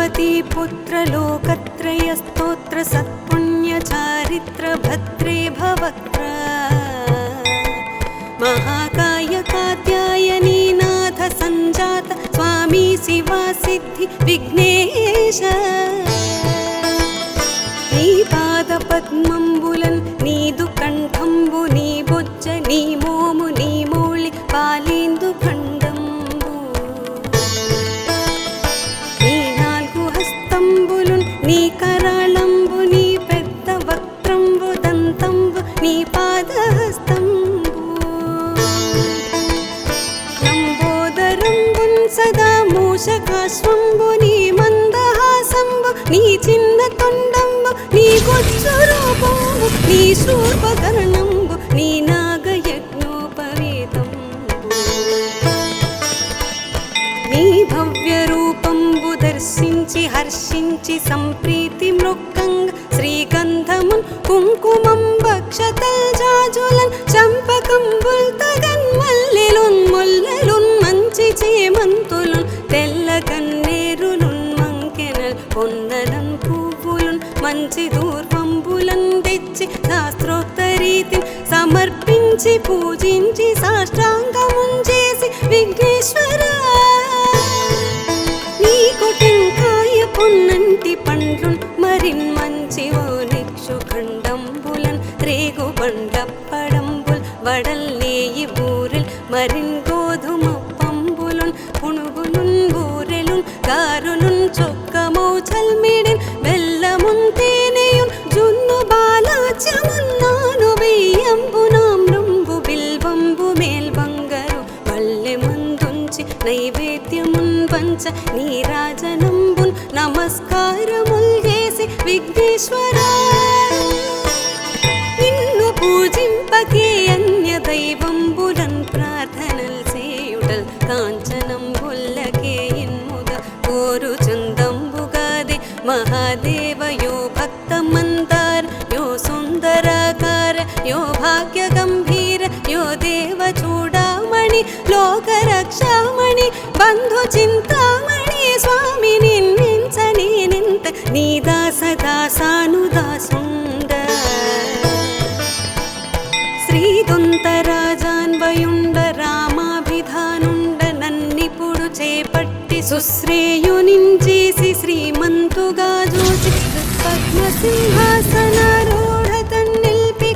पुत्रलोकत्रयस्तोत्र सत्पुण्यचारित्रभद्रे भवत्र महाकाय कात्यायनीनाथ सञ्जात स्वामी शिवा सिद्धि विघ्नेश। नीपादपद्मम्बुलन् नीदुकण्ठम्बु नीदुकण्ठम्बुनीभुज्य नीमो పోషకాశ్వంబు నీ మందహాసంబు నీ చిన్న తొండంబు నీ కొచ్చు రూపంబు నీ శూర్పకరణంబు నీ నాగయజ్ఞోపవేతంబు. నీ భవ్య రూపంబు దర్శించి హర్షించి సంప్రీతి మృక్కంగ శ్రీగంధమున్ కుంకుమం భక్షతల్ జాజులన్ చంపకంబుల్తో సమర్పించి పూజించి సాష్టాంగమున్ చేసి విఘ్నేశ్వర. నీకు టెంకాయ పొన్నంటి పండ్లు మరిన్ మంచి ఓ నిక్షు ఖండంబులన్ రేగు బండప్పడంబుల్ వడల్లేయి ఊరిల్ మరిన్ ुल्लके कोरुचुन्दम्बुगादि महादेव यो भक्तमन्तर् यो सुन्दराकार यो भाग्यगम्भीर यो देव लोकरक्षामणि बन्धुचिन्तामणि स्वामिनिदासदा सानुदासुन्द श्रीदुन्तरा సుశ్రేయునించేసి శ్రీమంతుగా జూచి పద్మసింహాసనారూఢతన్నిల్పి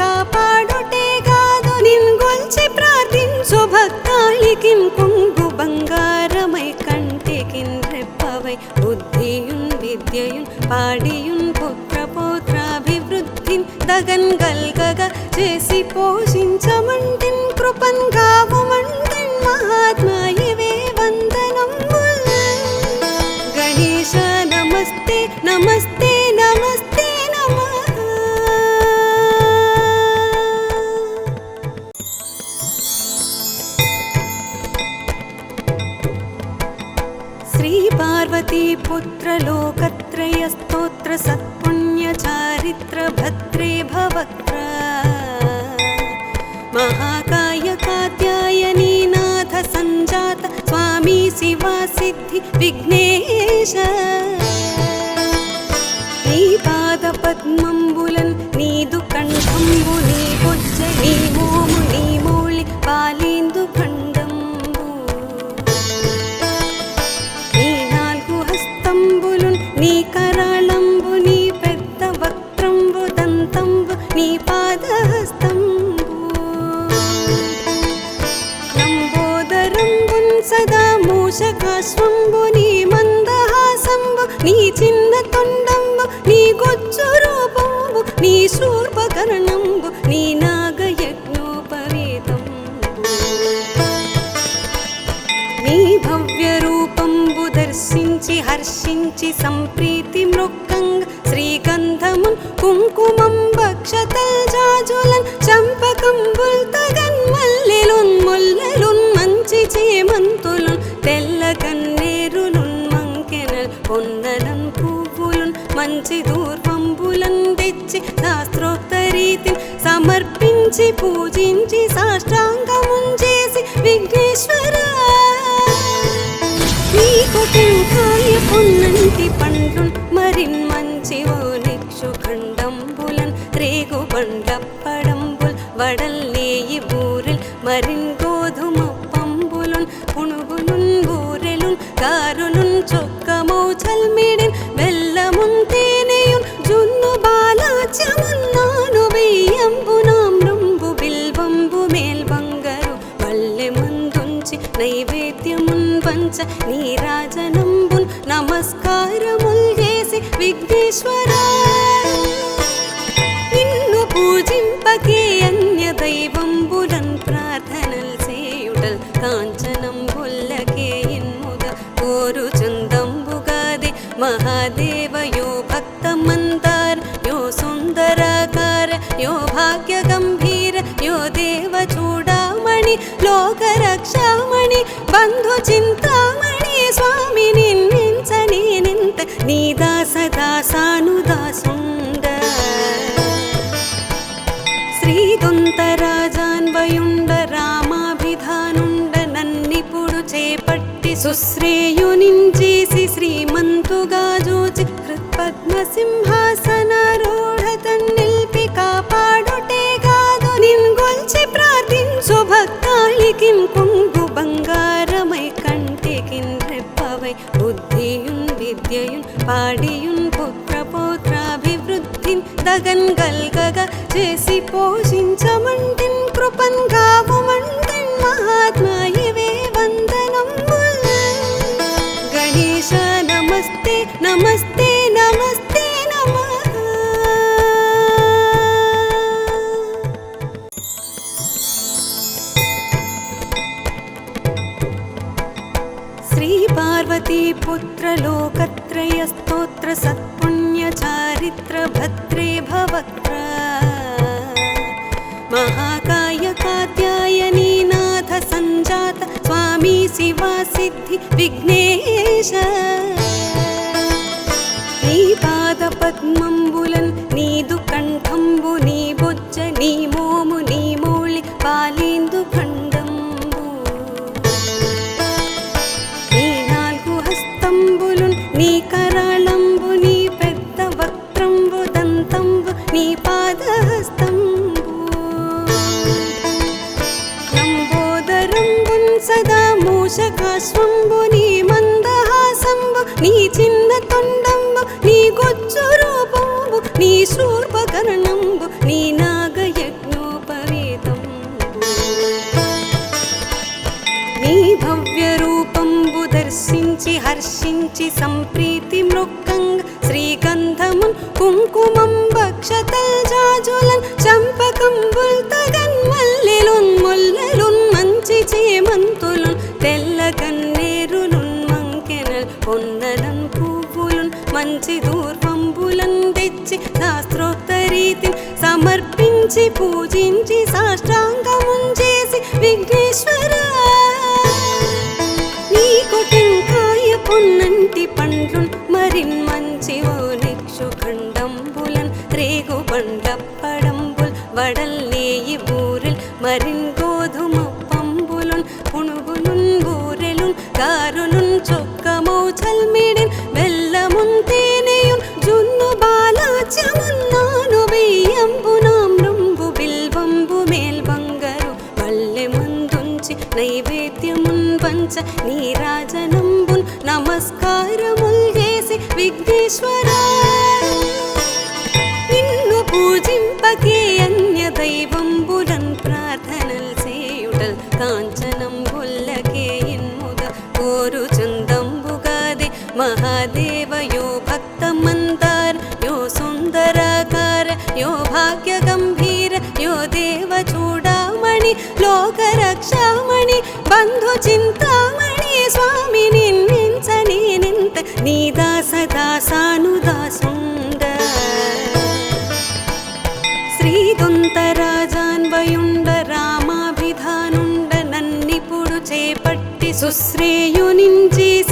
కాపాడుటే కాదు నిన్గొల్చి ప్రార్థించు భక్తాళికి కుంగు బంగారమై కంటికి రెప్పవై. బుద్ధియున్ విద్యయున్ పాడియున్ పుత్ర పౌత్రాభివృద్ధిన్ దగన్ గల్గగా చేసి పోషించమంటిన్ కృపన్ గావుమంటిన్ नमस्ते नमस्ते नमस्ते नमः। श्रीपार्वतीपुत्रलोकत्रयस्तोत्र सत्पुण्यचारित्रभद्रीभवत्र महाकाय कात्यायनीनाथ सञ्जात स्वामी शिवासिद्धिविघ्नेश దర్శించి హర్షించి సంప్రీతి మృక్కంగ శ్రీగంధమున్ కుంకుమం భక్షతల్ జాజులన్ చంపకంబుల్ తగన్ మల్లెలున్ ముల్లెలున్ మంచి చేమంతులున్ తెల్ల కన్నేరులున్ మంకెనల్ పొన్నలన్ పువ్వులున్ మంచి దూర్వంబులన్ తెచ్చి శాస్త్రోక్త రీతిని సమర్పించి పూజించి సాష్టాంగమున్ చేసి విఘ్నేశ్వర నీకు టెంకాయ పొన్నంటి పండ్లున్ మరిన్ మంచి ఓ నిక్షు ఖండంబులన్ రేగు బండప్పడంబుల్ వడల్లేయి బూరెల్ మరిన్ గోధుమ పంబులున్ పుణుగులున్ బూరెలున్ కారులున్ చొక్కమౌ చల్మిడిన్ బెల్లమున్ తేనెయున్ జున్ను బాలాచ్యమున్నాను బియ్యంబునామ్రంబు బిల్వంబు మేల్బంగరు వల్లె ముందుంచి నైవేద్యమున్ పంచ నీ దాస దాసానుదాసుండ శ్రీదొంతరాజాన్వయుండ రామాభిధానుండ నన్నిపుడు చేపట్టి సుశ్రేయునించేసి శ్రీమంతుగా జోచి హృత్పద్మ పౌత్రాభివృద్ధిన్ దగన్ గల్గగ చేసి పోషించమంటిన్ కృపన్ కావుమంటిన్ మహాత్మాయివే వందనం. గణేశ నమస్తే నమస్తే నమస్తే నమః. శ్రీ పార్వతీ పుత్ర స్తోత్ర సత్పుణ్య చారిత్ర భద్రే महाकाय कात्यायनीनाथ सञ्जात स्वामी शिवासिद्धि विघ्नेश। पादपद्मम्बुलन् హర్షించి సంప్రీతి మృక్కంగ శ్రీగంధమున్ కుంకుమం భక్షతల్ జాజులన్ చంపకంబుల్ తగన్ మల్లెలున్ ముల్లెలున్ మంచి చేమంతులున్ తెల్ల కన్నేరులున్ మంకెనల్ పొన్నలన్ పువ్వులున్ మంచి దూర్వంబులన్ తెచ్చి శాస్త్రోక్త రీతిని సమర్పించి పూజించి సాష్టాంగ బండప్పడంబుల్ వడల్లేయి బూరెల్ మరిన్ చూడామణి లోక రక్షామణి బంధు చింతామణి స్వామి నిన్నించని నింత నీ దాస దాసానుదాసుండ. శ్రీదొంతరాజాన్వయుండ రామాభిధానుండ నన్నిపుడు చేపట్టి సుశ్రేయునించేసి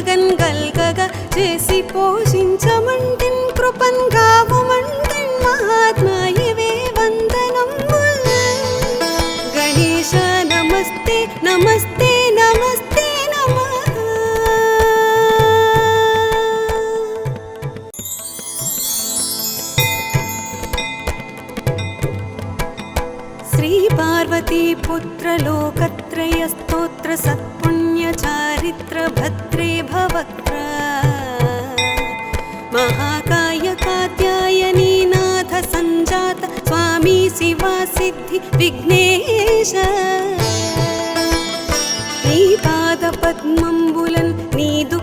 గల్గగన్ గల్గగ చేసి పోషించమంటిన్ కృపన్ కావమంటిన్ మహాత్మాయవే వందనం గణేష నమస్తే నమస్తే నమస్తే నమ. శ్రీ పార్వతీ పుత్రలోక महाकाय कात्यायनी नाथ सञ्जात स्वामी शिवा सिद्धि विघ्नेश। नीपादपद्मम्बुलन् नीदु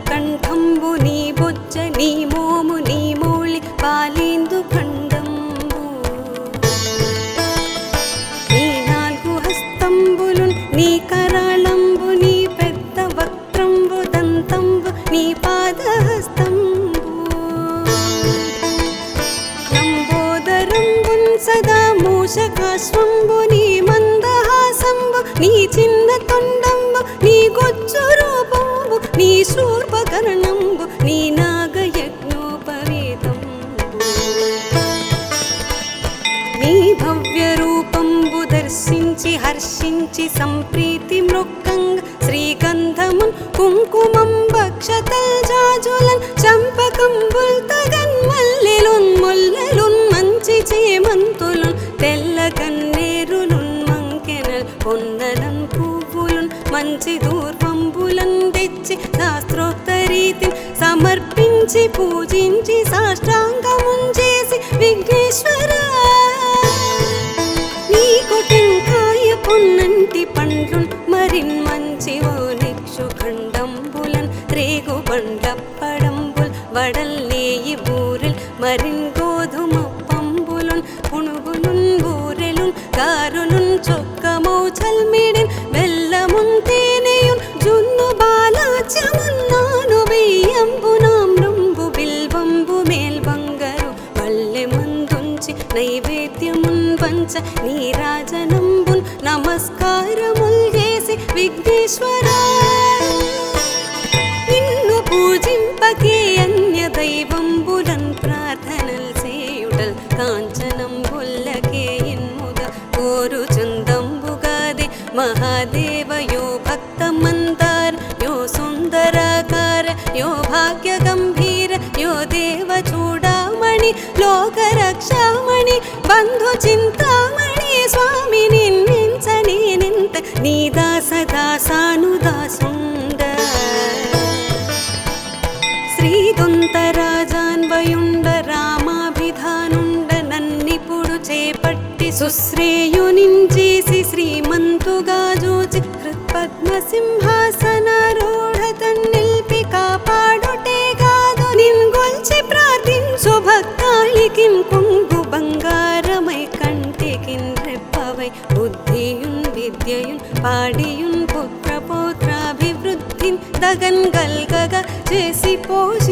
కాచి సంప్రీతి మృక్కంగ్ శ్రీగంధమం కుంకుమం భక్షతల్ జాజులన్ చంపకంబుల్ తగన్ మల్లెలున్ ముల్లెలున్ మంచి చేమంతులున్ తెల్లగన్ నేరులున్ మంకెనల్ పొన్నలం పువ్వులున్ మంచి దూర్వంబులన్ తెచ్చి శాస్త్రోక్త రీతిని సమర్పించి పూజించి సాష్టాంగ ఇవూరిల్ మరిన్ గోధుమ పంబులున్ పుణుగులున్ గూరెలున్ కారులున్ రక్షామణి లోక రక్షామణి బంధు చింతామణి స్వామి నిన్నించని నింత నీ దాస దాసాను దాసుండ శ్రీగుంత రాజాన్వయుండ రామాభిధానుండ నన్నిపుడు చేపట్టి సుశ్రేయునించేసి శ్రీమంతుగా జోచి కృత్పద్మ సింహాసనారూఢ పాడియున్ పుత్ర పోత్రాభివృద్ధిన్ దగన్ గల్గగ చేసి పోష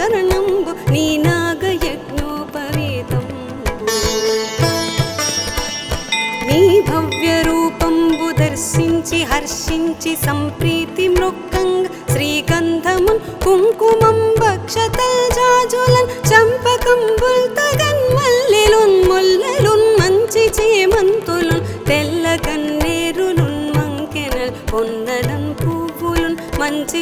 కరణంబు నీ నాగయజ్ఞోపవేతం. నీ భవ్య రూపంబు దర్శించి హర్షించి సంప్రీతి మృక్కంగ్ శ్రీగంధమున్ కుంకుమం భక్షతల్ జాజులన్ చంపకంబుల్ తగన్ మల్లెలున్ ముల్లెలున్ మంచి చేమంతులున్ తెల్ల కన్నేరులున్ మంకెనల్ పొన్నలం పువ్వులున్ మంచి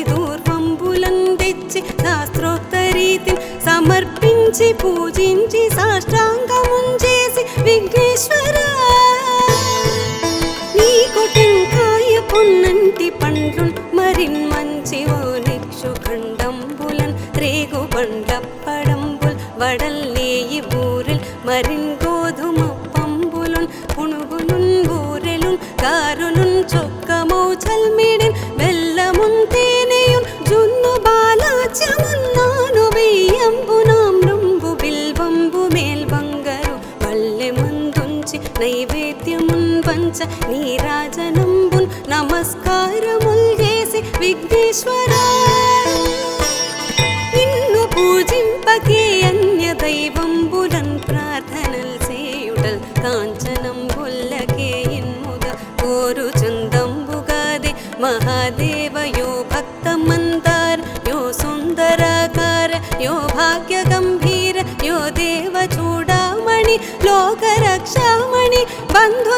పూజించి పూజించి సాష్టాంగముంచేసి విఘ్నేశ్వర नमस्कारमुल्सि विघ्नेश्वरं बुलन् प्रार्थनाम्बुगादि महादेव यो भक्तमन्तर् यो सुन्दरकार यो भाग्यगम्भीर यो देव चूडामणि लोकरक्षामणि बन्धु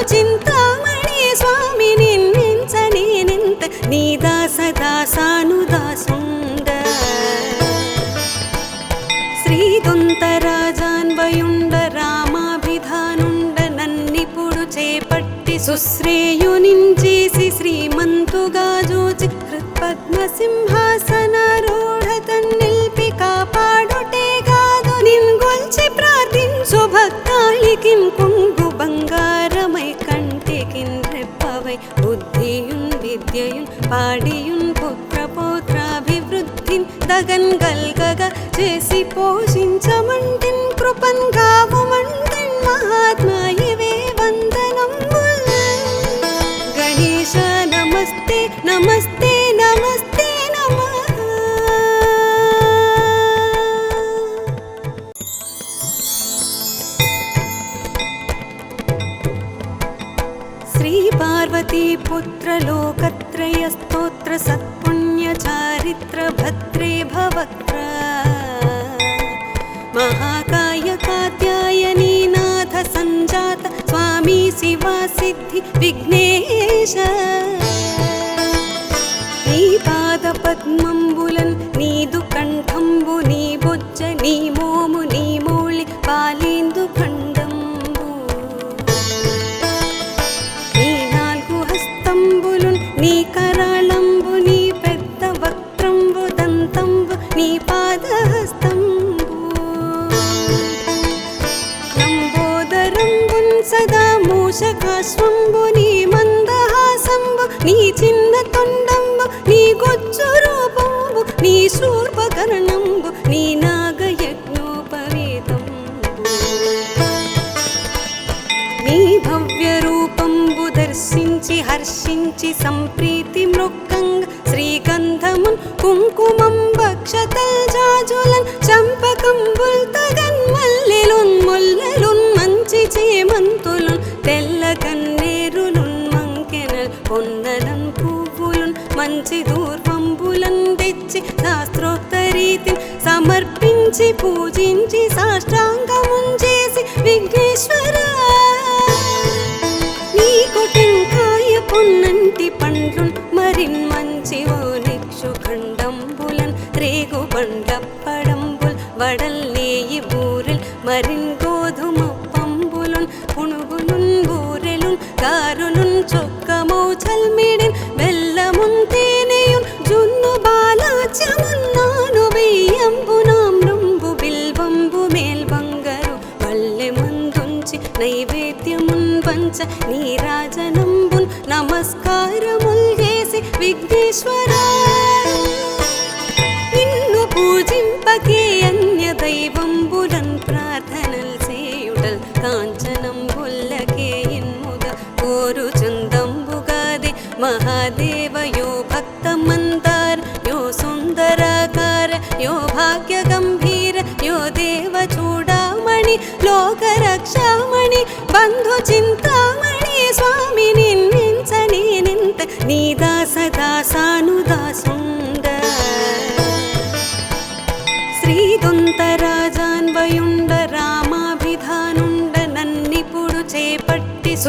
మునించేసి శ్రీమంతుగా జోచి హృత్పద్మ సింహాసన నిల్పి కాపాడుటే కాదు నిన్గొల్చి ప్రార్థించు భక్తాళికి కుంగు బంగారమై కంటికి రెప్పవై. బుద్ధియున్ విద్యయున్ పాడియున్ పుత్ర పోత్రాభివృద్ధిన్ దగన్ గల్గగ చేసి పోషించ लोकत्रयस्तोत्र सत्पुण्यचारित्रभद्रे भवत्र महाकाय कात्यायनीनाथ सञ्जात स्वामी शिवासिद्धिविघ्नेश श्रीपादपद्मम्बुलन శకాశ్వంబు నీ మందహాసంబు నీ చిన్న తొండంబు నీ గొచ్చు రూపంబు నీ శూర్పకరణంబు నీ నాగయజ్ఞోపవేతం నీ భవ్య రూపంబు దర్శించి హర్షించి సంప్రీ తెచ్చి దూర్వంబులందెచ్చి శాస్త్రోక్త రీతిని సమర్పించి పూజించి సాష్టాంగ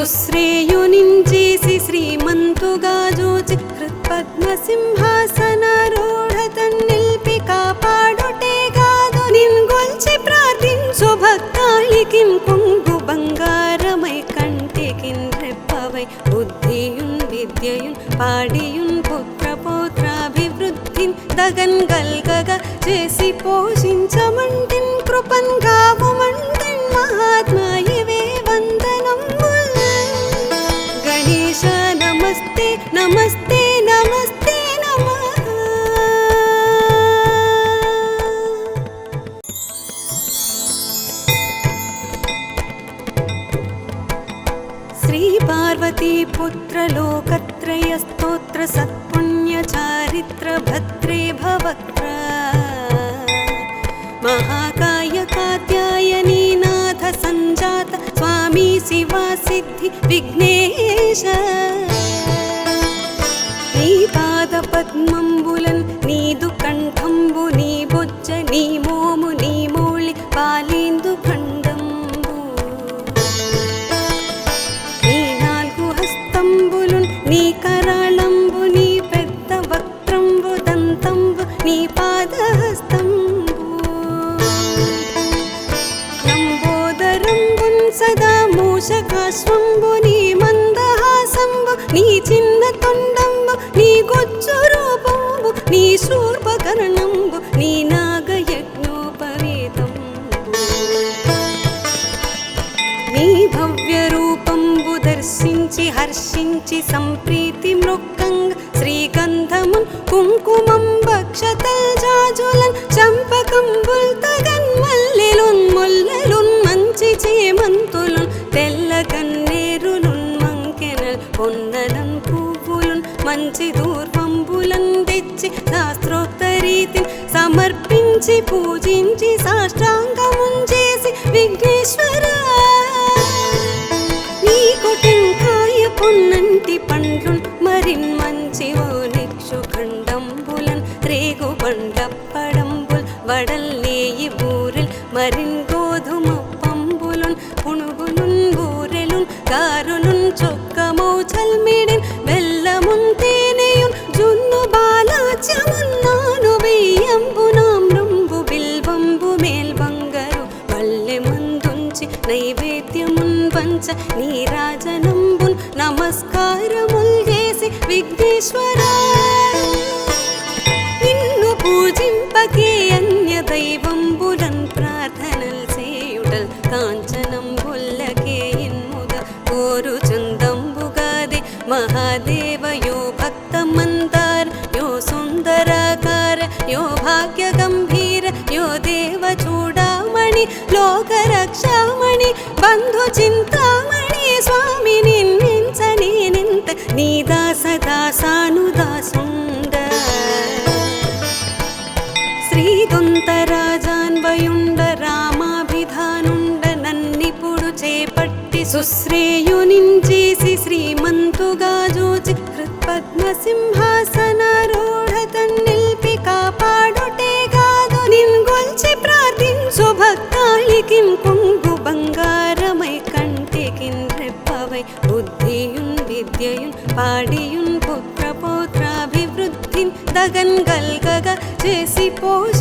సుశ్రేయునించేసి శ్రీమంతుగా జోచి హృత్పద్మసింహాసనారూఢ తన్నిల్పి కాపాడుటే కాదు నిన్గొల్చి ప్రార్థించు భక్తాళికి పొంగు బంగారమై కంటికి రెప్పవై. బుద్ధియున్ విద్యయున్ పాడియున్ పుత్ర పోత్రాభివృద్ధి దగన్ గల్గగా చేసి పోషించమంటిన్ కృపన్ కావుమంటిన్ మహాత్మా ఇవే వంద गणेश नमस्ते नमस्ते नमस्ते नमः। श्रीपार्वती श्रीपार्वतीपुत्र लोकत्रयस्तोत्र सत्पुण्यचारित्रभद्रे भवत्र महाकाय कात्यायनीनाथ सञ्जात स्वामी शिवा सिद्ध विघ्नेश। विघ्नेशीपादपद्मम्बु భక్షతల్ జాజులన్ చంపకంబుల్ తగన్ మల్లెలున్ ముల్లెలున్ మంచి చేమంతులున్ తెల్ల కన్నేరులున్ మంకెనల్ పొన్నలన్ పువ్వులున్ మంచి దూర్వంబులన్ తెచ్చి శాస్త్రోక్త రీతిని సమర్పించి పూజించి సాష్టా நீராத శ్రేయునించేసి సుశ్రేయునించేసి శ్రీమంతుగా జోచి హృత్పద్మసింహాసనారూఢ తన్నిల్పి కాపాడుటే కాదు నిన్గొల్చి ప్రార్థించు భక్తాళికి కుంగు బంగారమై కంటికిన్ రెప్పవై. బుద్ధియున్ విద్యయున్ పాడియున్ పుత్ర పౌత్రాభివృద్ధిన్ దగన్ గల్గగా చేసి పోష